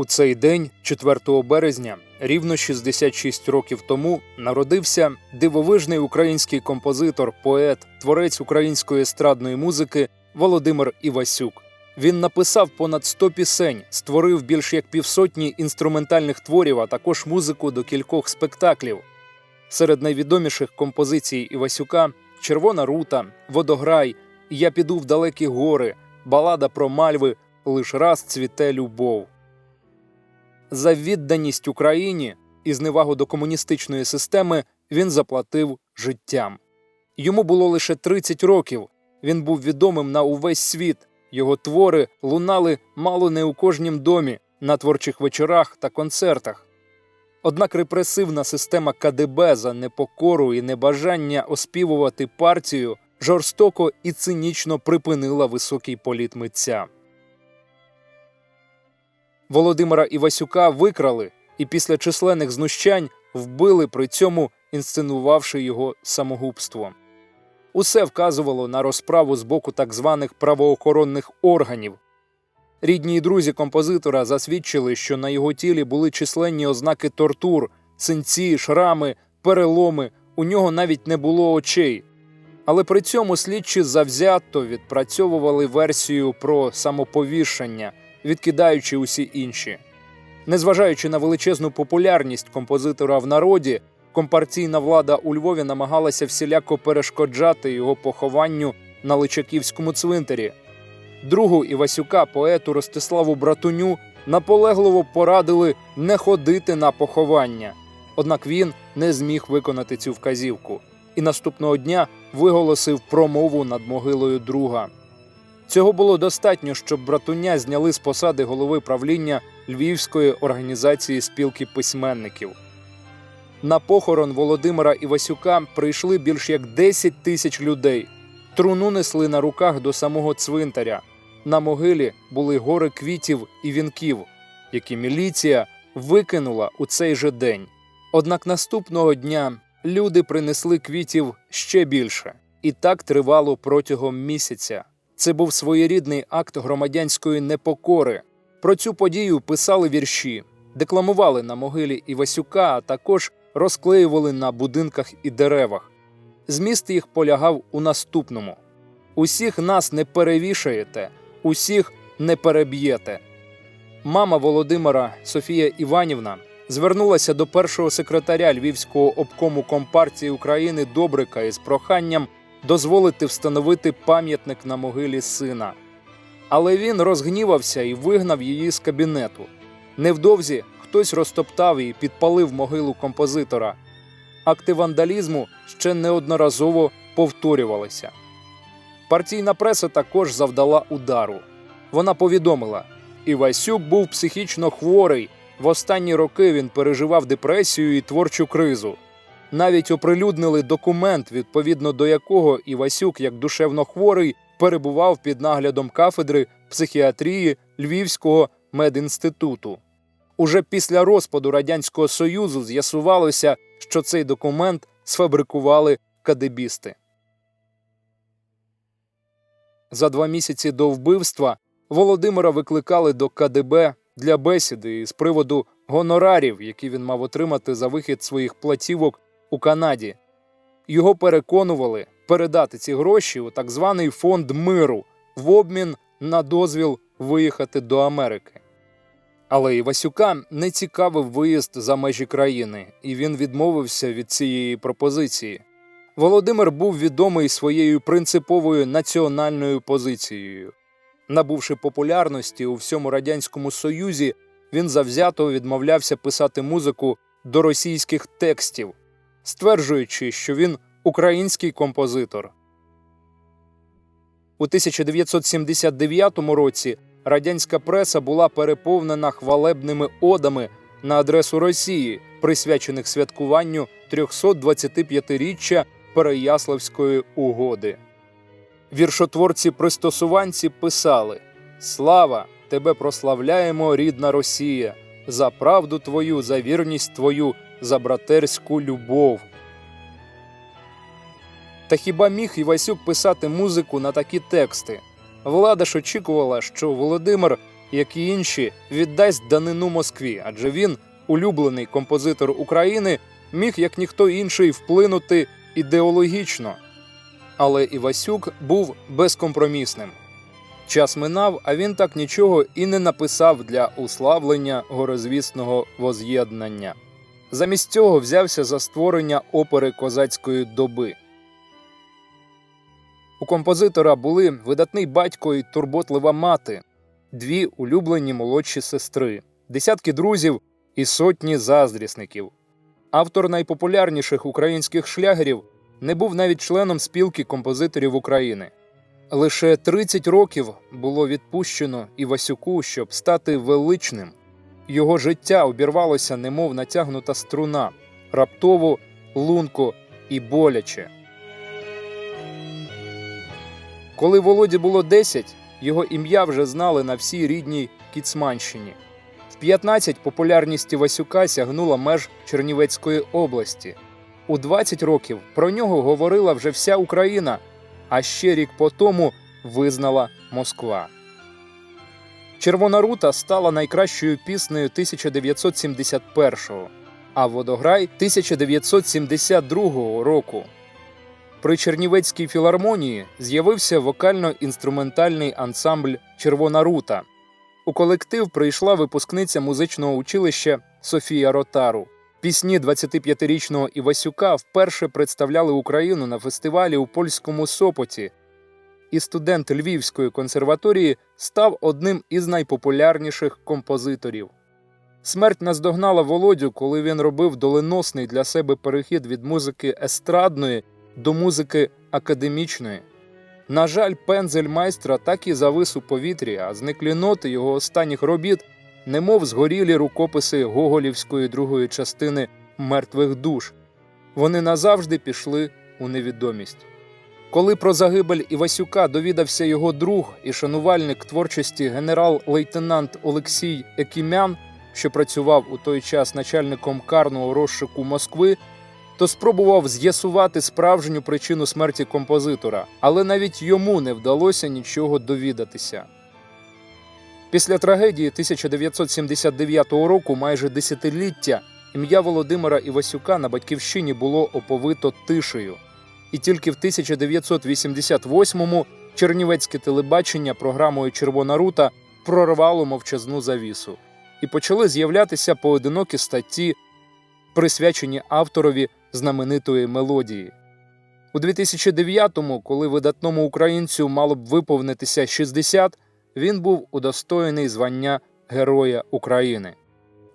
У цей день, 4 березня, рівно 66 років тому, народився дивовижний український композитор, поет, творець української естрадної музики Володимир Івасюк. Він написав понад 100 пісень, створив більш як півсотні інструментальних творів, а також музику до кількох спектаклів. Серед найвідоміших композицій Івасюка Червона рута, Водограй, Я піду в далекі гори, Балада про мальви, Лиш раз цвіте любов. За відданість Україні і зневагу до комуністичної системи він заплатив життям. Йому було лише 30 років. Він був відомим на увесь світ. Його твори лунали мало не у кожнім домі, на творчих вечорах та концертах. Однак репресивна система КДБ за непокору і небажання оспівувати партію жорстоко і цинічно припинила високий політ митця. Володимира Івасюка викрали і після численних знущань вбили при цьому, інсценувавши його самогубство. Усе вказувало на розправу з боку так званих правоохоронних органів. Рідні й друзі композитора засвідчили, що на його тілі були численні ознаки тортур, синці, шрами, переломи, у нього навіть не було очей. Але при цьому слідчі завзято відпрацьовували версію про самоповішання, відкидаючи усі інші. Незважаючи на величезну популярність композитора в народі, компартійна влада у Львові намагалася всіляко перешкоджати його похованню на Личаківському цвинтарі. Другу Івасюка, поету Ростиславу Братуню, наполегливо порадили не ходити на поховання. Однак він не зміг виконати цю вказівку і наступного дня виголосив промову над могилою друга. Цього було достатньо, щоб братуня зняли з посади голови правління Львівської організації спілки письменників. На похорон Володимира Івасюка прийшли більш як 10 тисяч людей. Труну несли на руках до самого цвинтаря. На могилі були гори квітів і вінків, які міліція викинула у цей же день. Однак наступного дня люди принесли квітів ще більше, і так тривало протягом місяця. Це був своєрідний акт громадянської непокори. Про цю подію писали вірші, декламували на могилі Івасюка, а також розклеювали на будинках і деревах. Зміст їх полягав у наступному: усіх нас не перевішаєте, усіх не переб'єте. Мама Володимира Софія Іванівна звернулася до першого секретаря Львівського обкому компартії України Добрика із проханням дозволити встановити пам'ятник на могилі сина. Але він розгнівався і вигнав її з кабінету. Невдовзі хтось розтоптав і підпалив могилу композитора. Акти вандалізму ще неодноразово повторювалися. Партійна преса також завдала удару. Вона повідомила: Івасюк був психічно хворий. В останні роки він переживав депресію і творчу кризу. Навіть оприлюднили документ, відповідно до якого Івасюк, як душевно хворий, перебував під наглядом кафедри психіатрії Львівського медінституту. Уже після розпаду Радянського Союзу з'ясувалося, що цей документ сфабрикували кадебісти. За два місяці до вбивства Володимира викликали до КДБ для бесіди з приводу гонорарів, які він мав отримати за вихід своїх платівок у Канаді. Його переконували передати ці гроші у так званий фонд миру в обмін на дозвіл виїхати до Америки. Але Івасюка не цікавив виїзд за межі країни, і він відмовився від цієї пропозиції. Володимир був відомий своєю принциповою національною позицією. Набувши популярності у всьому радянському союзі, він завзято відмовлявся писати музику до російських текстів, стверджуючи, що він український композитор. У 1979 році радянська преса була переповнена хвалебними одами на адресу Росії, присвячених святкуванню 325-річчя Переяславської угоди. Віршотворці пристосуванці писали Слава! Тебе прославляємо, рідна Росія, за правду твою, за вірність твою, за братерську любов. Та хіба міг Івасюк писати музику на такі тексти? Влада ж очікувала, що Володимир як і інші, віддасть данину Москві, адже він, улюблений композитор України, міг як ніхто інший вплинути ідеологічно. Але Івасюк був безкомпромісним. Час минав, а він так нічого і не написав для уславлення горозвісного воз'єднання. Замість цього взявся за створення опери козацької доби. У композитора були видатний батько і турботлива мати, дві улюблені молодші сестри, десятки друзів і сотні заздрісників. Автор найпопулярніших українських шлягерів не був навіть членом спілки композиторів України. Лише 30 років було відпущено Івасюку, щоб стати величним. Його життя обірвалося, немов натягнута струна, раптово, лунко і боляче. Коли Володі було 10, його ім'я вже знали на всій рідній Кіцманщині. В 15 популярність Івасюка сягнула меж Чернівецької області. У 20 років про нього говорила вже вся Україна, а ще рік по тому визнала Москва. Червона рута стала найкращою піснею 1971-го, а Водограй 1972 року. При Чернівецькій філармонії з'явився вокально-інструментальний ансамбль Червона рута. У колектив прийшла випускниця музичного училища Софія Ротару. Пісні 25-річного Івасюка вперше представляли Україну на фестивалі у польському Сопоті, і студент Львівської консерваторії став одним із найпопулярніших композиторів. Смерть наздогнала Володю, коли він робив доленосний для себе перехід від музики естрадної до музики академічної. На жаль, пензель майстра так і завис у повітрі, а зниклі ноти його останніх робіт, немов згорілі рукописи Гоголівської другої частини мертвих душ. Вони назавжди пішли у невідомість. Коли про загибель Івасюка довідався його друг і шанувальник творчості генерал-лейтенант Олексій Екімян, що працював у той час начальником карного розшуку Москви, то спробував з'ясувати справжню причину смерті композитора, але навіть йому не вдалося нічого довідатися. Після трагедії 1979 року, майже десятиліття, ім'я Володимира Івасюка на батьківщині було оповито тишею. І тільки в 1988-му Чернівецьке телебачення програмою Червона рута прорвало мовчазну завісу, і почали з'являтися поодинокі статті, присвячені авторові знаменитої мелодії. У 2009-му, коли видатному українцю мало б виповнитися 60, він був удостоєний звання Героя України.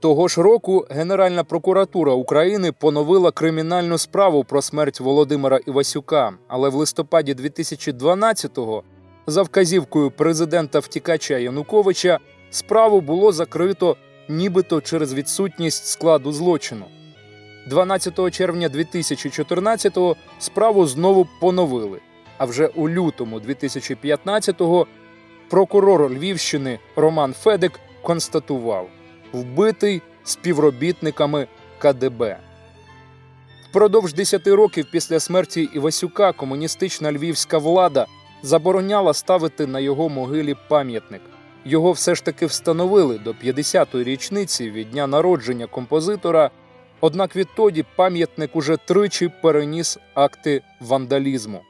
Того ж року Генеральна прокуратура України поновила кримінальну справу про смерть Володимира Івасюка, але в листопаді 2012-го, за вказівкою президента втікача Януковича, справу було закрито нібито через відсутність складу злочину. 12 червня 2014-го справу знову поновили. А вже у лютому 2015-го прокурор Львівщини Роман Федик констатував вбитий співробітниками КДБ. Впродовж 10 років після смерті Івасюка комуністична львівська влада забороняла ставити на його могилі пам'ятник. Його все ж таки встановили до 50-ї річниці від дня народження композитора. Однак відтоді пам'ятник уже тричі переніс акти вандалізму.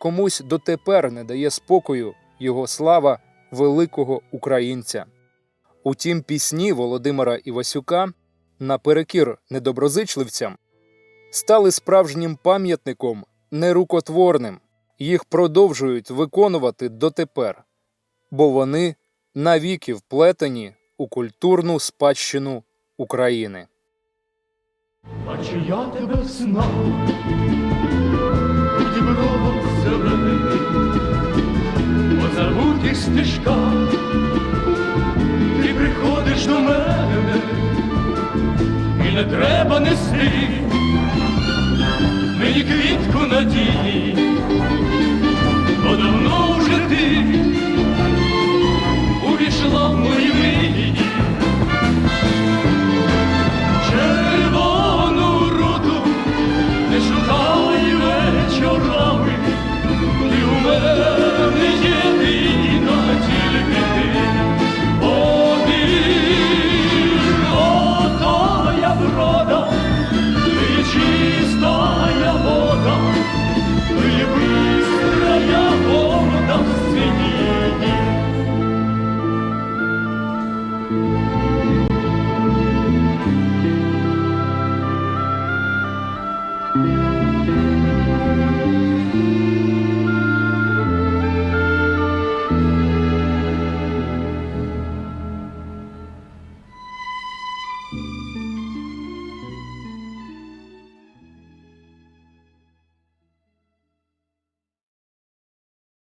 Комусь дотепер не дає спокою його слава великого українця. Утім, пісні Володимира Івасюка наперекір недоброзичливцям стали справжнім пам'ятником нерукотворним. Їх продовжують виконувати дотепер, бо вони навіки вплетені у культурну спадщину України. Бачу я тебе в снах, у по забутих стежках поруч до мене і не треба нести мені квітку надії.